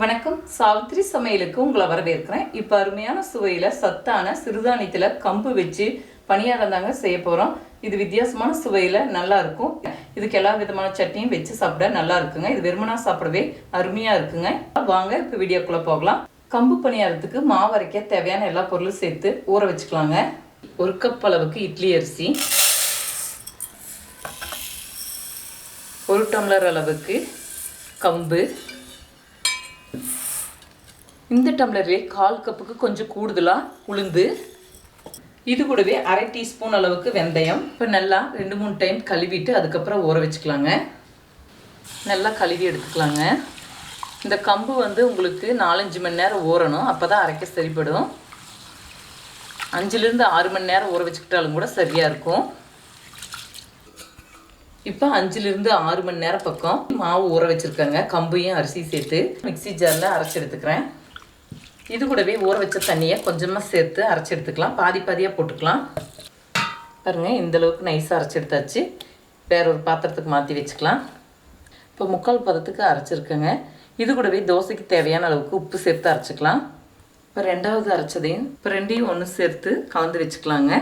வணக்கம். சாவித்திரி சமையலுக்கு உங்களை வரவேற்கிறேன். இப்போ அருமையான சுவையில் சத்தான சிறுதானியத்தில் கம்பு வச்சு பணியாரம் தாங்க செய்ய போகிறோம் இது வித்தியாசமான சுவையில் நல்லா இருக்கும். இதுக்கு எல்லா விதமான சட்னியும் வச்சு சாப்பிட நல்லா இருக்குங்க. இது வெறுமனா சாப்பிடவே அருமையாக இருக்குங்க. வாங்க இப்போ வீடியோக்குள்ளே போகலாம். கம்பு பணியாரத்துக்கு மாவு அரைக்க தேவையான எல்லா பொருளும் சேர்த்து ஊற வச்சுக்கலாங்க. ஒரு கப் அளவுக்கு இட்லி அரிசி. ஒரு டம்ளர் அளவுக்கு கம்பு. இந்த டம்ளர்லேயே கால் கப்புக்கு கொஞ்சம் கூடுதலாக உளுந்து இது கூடவே அரை டீஸ்பூன் அளவுக்கு வெந்தயம். இப்போ நல்லா ரெண்டு மூணு டைம் கழுவிட்டு அதுக்கப்புறம் ஊற வச்சுக்கலாங்க. நல்லா கழுவி எடுத்துக்கலாங்க. இந்த கம்பு வந்து உங்களுக்கு நாலஞ்சு மணி நேரம் ஊறணும். அப்போ தான் அரைக்க சரிப்படும். அஞ்சுலேருந்து ஆறு மணி நேரம் ஊற வச்சுக்கிட்டாலும் கூட சரியாக இருக்கும். இப்போ அஞ்சுலேருந்து ஆறு மணி நேரம் பக்கம் மாவு ஊற வச்சுருக்கேங்க. கம்பையும் அரிசி சேர்த்து மிக்சி ஜாரில் அரைச்சி எடுத்துக்கிறேன். இது கூடவே ஊற வச்ச தண்ணியை கொஞ்சமாக சேர்த்து அரைச்சி எடுத்துக்கலாம். பாதி பாதியாக போட்டுக்கலாம். பாருங்கள் இந்த அளவுக்கு நைஸாக அரைச்சி எடுத்தாச்சு. வேற ஒரு பாத்திரத்துக்கு மாற்றி வச்சுக்கலாம். இப்போ முக்கால் பதத்துக்கு அரைச்சிருக்கேங்க. இது கூடவே தோசைக்கு தேவையான அளவுக்கு உப்பு சேர்த்து அரைச்சிக்கலாம். இப்போ ரெண்டாவது அரைச்சதையும் இப்போ ரெண்டையும் ஒன்று சேர்த்து கலந்து வச்சுக்கலாங்க.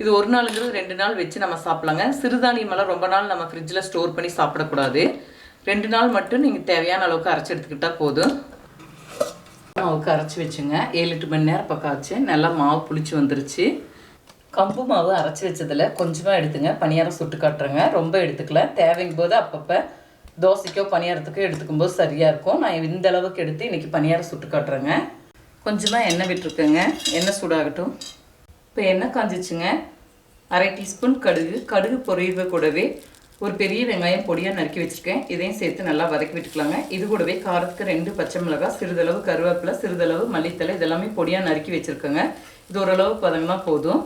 இது ஒரு நாளுங்கிறது ரெண்டு நாள் வச்சு நம்ம சாப்பிட்லாங்க. சிறுதானியமெல்லாம் ரொம்ப நாள் நம்ம ஃப்ரிட்ஜில் ஸ்டோர் பண்ணி சாப்பிடக்கூடாது. ரெண்டு நாள் மட்டும் நீங்கள் தேவையான அளவுக்கு அரைச்சி எடுத்துக்கிட்டால் போதும். மாவுக்கு அரைச்சி வச்சுங்க. ஏழு எட்டு மணி நேரம் பக்கம் ஆச்சு. நல்லா மாவு புளிச்சு வந்துருச்சு. கம்பு மாவு அரைச்சி வச்சதில் கொஞ்சமாக எடுத்துங்க. பணியாரம் சுட்டு காட்டுறேங்க. ரொம்ப எடுத்துக்கல. தேவைங்கும் போது அப்பப்போ தோசைக்கோ பணியாரத்துக்கோ எடுத்துக்கும் போது சரியாக இருக்கும். நான் இந்த அளவுக்கு எடுத்து இன்றைக்கி பணியாரம் சுட்டு காட்டுறேங்க. கொஞ்சமாக எண்ணெய் விட்டுருக்கேங்க. எண்ணெய் சூடாகட்டும். இப்போ எண்ணெய் காஞ்சிச்சுங்க. அரை டீஸ்பூன் கடுகு கடுகு பொரியவை கூடவே ஒரு பெரிய வெங்காயம் பொடியாக நறுக்கி வச்சுருக்கேன். இதையும் சேர்த்து நல்லா வதக்கி விட்டுக்கலாங்க. இது கூடவே காரத்துக்கு ரெண்டு பச்சை மிளகாய் சிறிதளவு கருவேப்பிலை சிறிதளவு மல்லித்தலை இதெல்லாமே பொடியாக நறுக்கி வச்சுருக்கேங்க. இது ஓரளவு பதங்கமாக போதும்.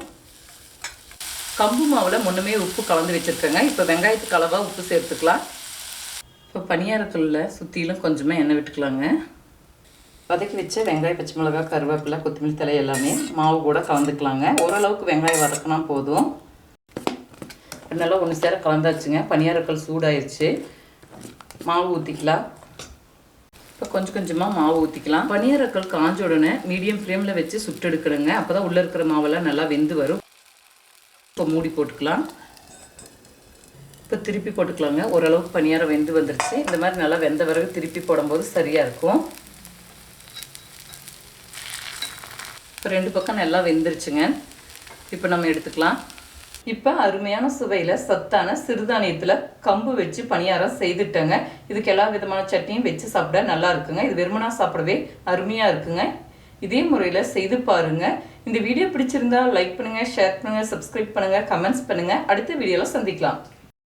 கம்பு மாவில் முன்னமே உப்பு கலந்து வச்சுருக்கேங்க. இப்போ வெங்காயத்துக்கு அளவாக உப்பு சேர்த்துக்கலாம். இப்போ பனியாரத்துள்ள சுற்றிலும் கொஞ்சமாக எண்ணெய் விட்டுக்கலாங்க. வதக்கி வச்ச வெங்காயம் பச்சை மிளகாய் கருவேப்பிலை கொத்தமல்லி தலை எல்லாமே மாவு கூட கலந்துக்கலாங்க. ஓரளவுக்கு வெங்காயம் வதக்கினா போதும். நல்லா ஒன்று சேர கலந்தாச்சுங்க. பனியாரக்கல் சூடாயிருச்சு. மாவு ஊற்றிக்கலாம் இப்போ கொஞ்சம் கொஞ்சமாக மாவு ஊற்றிக்கலாம் பனியாரக்கல் காஞ்ச உடனே மீடியம் ஃப்ளேமில் வச்சு சுட்டெடுக்கணுங்க அப்போ தான் உள்ளே இருக்கிற மாவெல்லாம் நல்லா வெந்து வரும். இப்போ மூடி போட்டுக்கலாம். இப்போ திருப்பி போட்டுக்கலாங்க. ஓரளவுக்கு பனியாரம் வெந்து வந்துருச்சு. இந்த மாதிரி நல்லா வெந்த பிறகு திருப்பி போடும்போது சரியாக இருக்கும். இப்போ ரெண்டு பக்கம் நல்லா வெந்துருச்சுங்க. இப்போ நம்ம எடுத்துக்கலாம். இப்போ அருமையான சுவையில் சத்தான சிறுதானியத்தில் கம்பு வச்சு பணியாரம் செய்துட்டேங்க. இதுக்கு எல்லா விதமான சட்னியும் வச்சு சாப்பிட நல்லா இருக்குங்க. இது வெறுமனா சாப்பிடவே அருமையாக இருக்குங்க. இதே முறையில் செய்து பாருங்க. இந்த வீடியோ பிடிச்சிருந்தா லைக் பண்ணுங்கள் ஷேர் பண்ணுங்கள் சப்ஸ்கிரைப் பண்ணுங்கள் கமெண்ட்ஸ் பண்ணுங்கள் அடுத்த வீடியோவில் சந்திக்கலாம்.